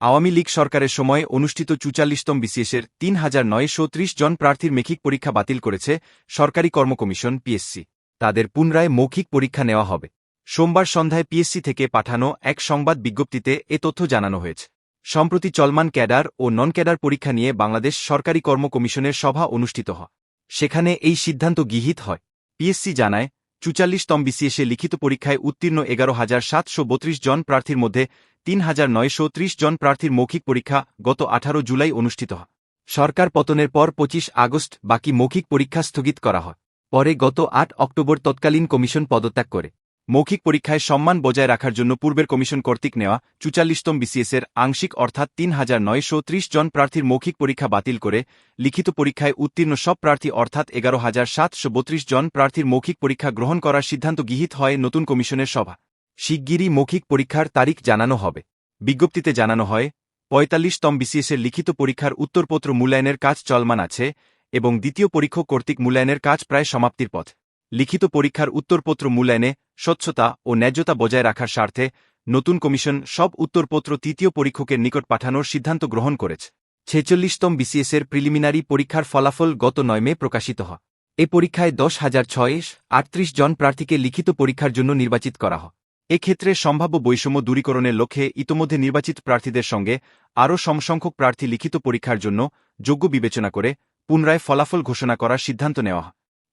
আওয়ামী লীগ সরকারের সময় অনুষ্ঠিত চুচাল্লিশতম বিসিএসের তিন হাজার নয়শো ত্রিশ জন প্রার্থীর মেখিক পরীক্ষা বাতিল করেছে সরকারি কর্মকমিশন পিএসসি। তাদের পুনরায় মৌখিক পরীক্ষা নেওয়া হবে। সোমবার সন্ধ্যায় পিএসসি থেকে পাঠানো এক সংবাদ বিজ্ঞপ্তিতে এ তথ্য জানানো হয়েছে। সম্প্রতি চলমান ক্যাডার ও নন ক্যাডার পরীক্ষা নিয়ে বাংলাদেশ সরকারি কর্ম কমিশনের সভা অনুষ্ঠিত হয়। সেখানে এই সিদ্ধান্ত গৃহীত হয়। পিএসসি জানায়, চুচাল্লিশতম বিসিএসে লিখিত পরীক্ষায় উত্তীর্ণ এগারো হাজার সাতশো জন প্রার্থীর মধ্যে তিন হাজার নয়শো ত্রিশ জন প্রার্থীর মৌখিক পরীক্ষা গত আঠারো জুলাই অনুষ্ঠিত হয়। সরকার পতনের পর পঁচিশ আগস্ট বাকি মৌখিক পরীক্ষা স্থগিত করা হয়। পরে গত আট অক্টোবর তৎকালীন কমিশন পদত্যাগ করে। মৌখিক পরীক্ষায় সম্মান বজায় রাখার জন্য পূর্বের কমিশন কর্তৃক নেওয়া চুচাল্লিশতম বিসিএসের আংশিক অর্থাৎ তিন হাজার নয়শো ত্রিশ জন প্রার্থীর মৌখিক পরীক্ষা বাতিল করে লিখিত পরীক্ষায় উত্তীর্ণ সব প্রার্থী অর্থাৎ এগারো হাজার সাতশো বত্রিশ জন প্রার্থীর মৌখিক পরীক্ষা গ্রহণ করার সিদ্ধান্ত গৃহীত হয় নতুন কমিশনের সভা। শিগগিরই মৌখিক পরীক্ষার তারিখ জানানো হবে। বিজ্ঞপ্তিতে জানানো হয়, পঁয়তাল্লিশতম বিসিএসের লিখিত পরীক্ষার উত্তরপত্র মূল্যায়নের কাজ চলমান আছে এবং দ্বিতীয় পরীক্ষক কর্তৃক মূল্যায়নের কাজ প্রায় সমাপ্তির পথ। লিখিত পরীক্ষার উত্তরপত্র মূল্যায়নে স্বচ্ছতা ও ন্যায্যতা বজায় রাখার স্বার্থে নতুন কমিশন সব উত্তরপত্র তৃতীয় পরীক্ষকের নিকট পাঠানোর সিদ্ধান্ত গ্রহণ করেছে। ছেচল্লিশতম বিসিএসের প্রিলিমিনারি পরীক্ষার ফলাফল গত নয় মে প্রকাশিত হয়। এ পরীক্ষায় দশ হাজার ছয়েশ আটত্রিশ জন প্রার্থীকে লিখিত পরীক্ষার জন্য নির্বাচিত করা হয়। এক্ষেত্রে সম্ভাব্য বৈষম্য দূরীকরণের লক্ষ্যে ইতোমধ্যে নির্বাচিত প্রার্থীদের সঙ্গে আরও সমসংখ্যক প্রার্থী লিখিত পরীক্ষার জন্য যোগ্য বিবেচনা করে পুনরায় ফলাফল ঘোষণা করার সিদ্ধান্ত নেওয়া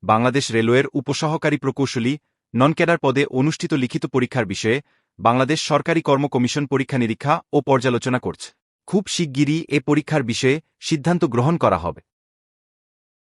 বাংলাদেশ রেলওয়ের উপসহকারী প্রকৌশলী নন ক্যাডার পদে অনুষ্ঠিত লিখিত পরীক্ষার বিষয়ে বাংলাদেশ সরকারি কর্ম কমিশন পরীক্ষা নিরীক্ষা ও পর্যালোচনা করছে। খুব শিগগিরই এ পরীক্ষার বিষয়ে সিদ্ধান্ত গ্রহণ করা হবে।